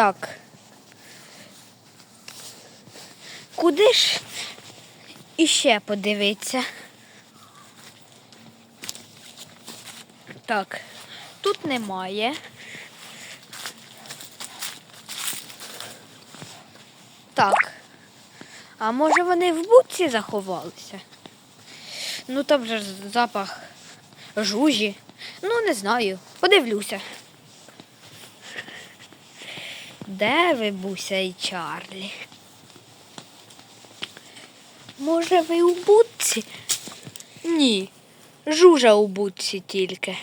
Так. Куди ж іще подивитися? Так, тут немає. Так. А може вони в будці заховалися? Ну там же запах жужі. Ну, не знаю. Подивлюся. Де ви, Буся і Чарлі? Може, ви у будці? Ні. Жужа у будці тільки.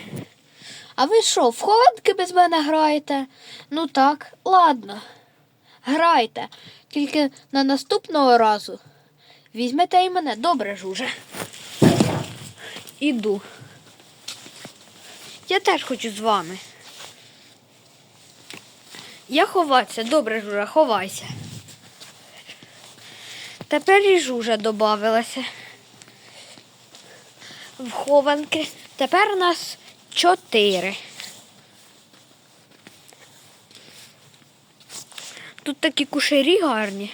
А ви що, в хованки без мене граєте? Ну так, ладно. Грайте, тільки на наступного разу візьмете і мене. Добре, жуже. Іду. Я теж хочу з вами. Я ховатися. Добре, Жужа, ховайся. Тепер і жужа додавилася. В хованки. Тепер у нас чотири. Тут такі кушарі гарні.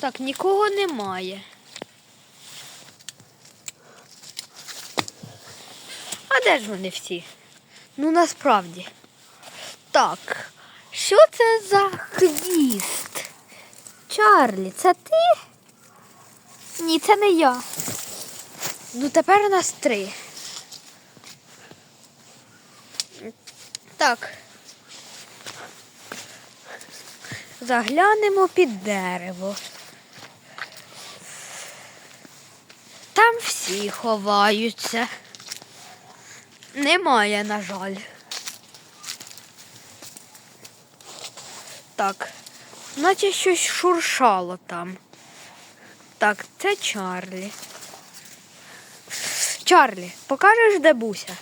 Так, нікого немає. А де ж вони всі? Ну насправді. Так, що це за хвіст? Чарлі, це ти? Ні, це не я. Ну тепер у нас три. Так. Заглянемо під дерево. Там всі ховаються. Немає, на жаль. Так, наче щось шуршало там. Так, це Чарлі. Чарлі, покажеш, де Буся?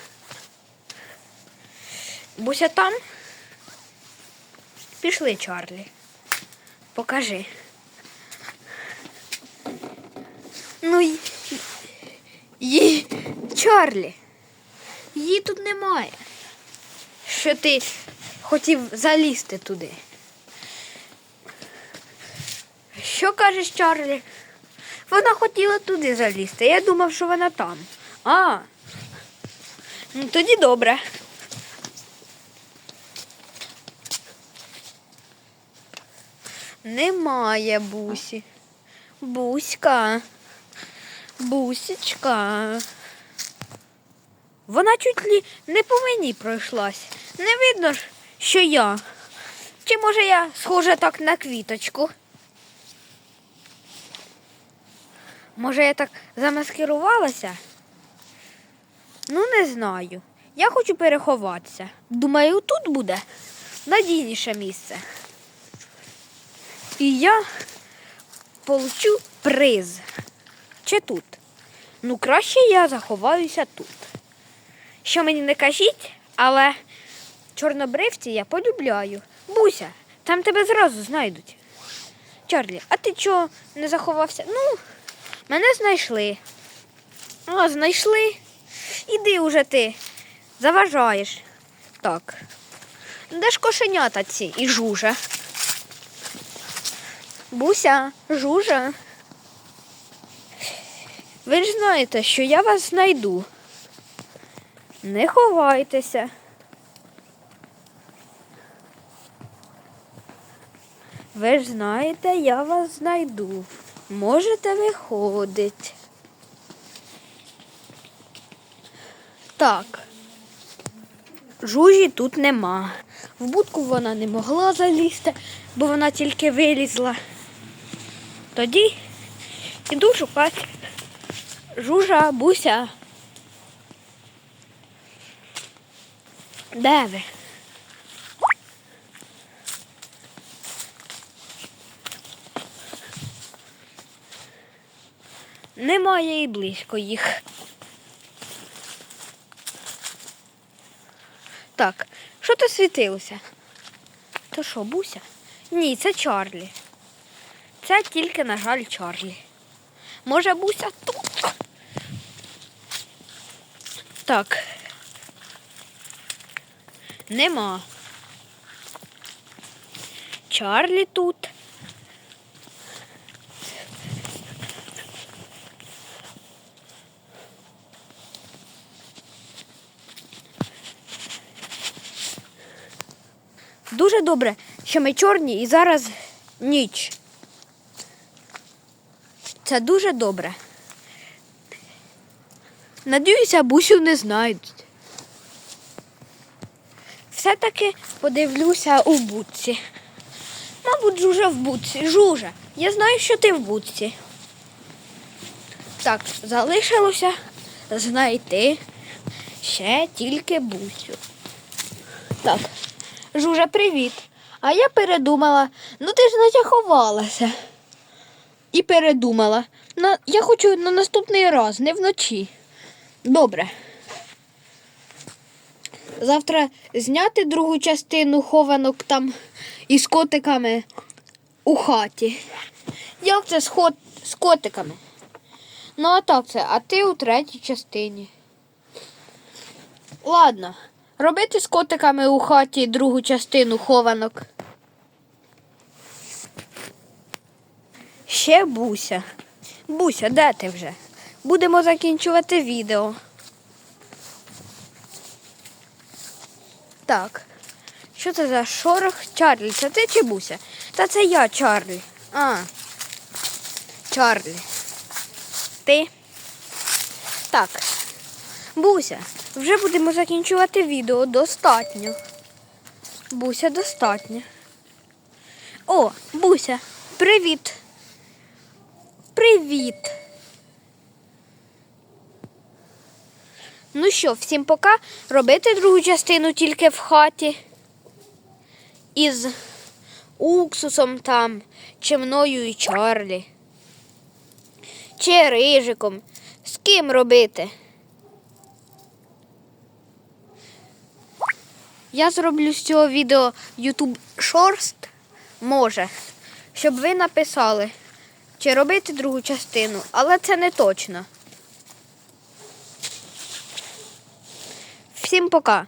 Буся там? Пішли, Чарлі. Покажи. Ну, й- її, Чарлі, її тут немає. Що ти хотів залізти туди? Що кажеш, Чарлі? Вона хотіла туди залізти. Я думав, що вона там. А. Ну тоді добре. Немає бусі. Буська. Бусічка. Вона чуть ли не по мені пройшлась. Не видно що я. Чи може я схожа так на квіточку? Може, я так замаскирувалася? Ну, не знаю. Я хочу переховатися. Думаю, тут буде надійніше місце. І я получу приз. Чи тут? Ну, краще я заховаюся тут. Що мені не кажіть, але чорнобривці я полюбляю. Буся, там тебе зразу знайдуть. Чарлі, а ти чого не заховався? Ну, мене знайшли. А, знайшли. Іди уже ти. Заважаєш. Так. Де ж кошенята ці і жужа? Буся, жужа. Ви ж знаєте, що я вас знайду. Не ховайтеся. Ви ж знаєте, я вас знайду. Можете виходити. Так. Жужі тут нема. В будку вона не могла залізти, бо вона тільки вилізла. Тоді іду шукати жужа, буся. Де ви? Немає і близько їх. Так, що то світилося? То що, Буся? Ні, це Чарлі. Це тільки, на жаль, Чарлі. Може, Буся тут? Так. Нема. Чарлі тут. Дуже добре, що ми чорні і зараз ніч. Це дуже добре. Надіюся, бусю не знайдуть. Все-таки подивлюся у будці. Мабуть, жужа в будці. Жужа, я знаю, що ти в будці. Так, залишилося знайти ще тільки бусю. Так, Жужа, привіт. А я передумала. Ну ти ж наче ховалася. І передумала. На, я хочу на наступний раз, не вночі. Добре. Завтра зняти другу частину хованок там із котиками у хаті. Як це з, хот... з котиками? Ну, а так це, а ти у третій частині. Ладно, робити з котиками у хаті другу частину хованок. Ще Буся. Буся, де ти вже? Будемо закінчувати відео. Так. Що це за шорох? Чарлі, це ти чи Буся? Та це я, Чарлі. А. Чарлі. Ти? Так. Буся, вже будемо закінчувати відео. Достатньо. Буся, достатньо. О, Буся, привіт. Привіт. Ну що, всім пока. Робити другу частину тільки в хаті. Із уксусом там, чи мною і Чарлі. Чи рижиком. З ким робити? Я зроблю з цього відео YouTube Shorts, може, щоб ви написали, чи робити другу частину, але це не точно. Всім пока.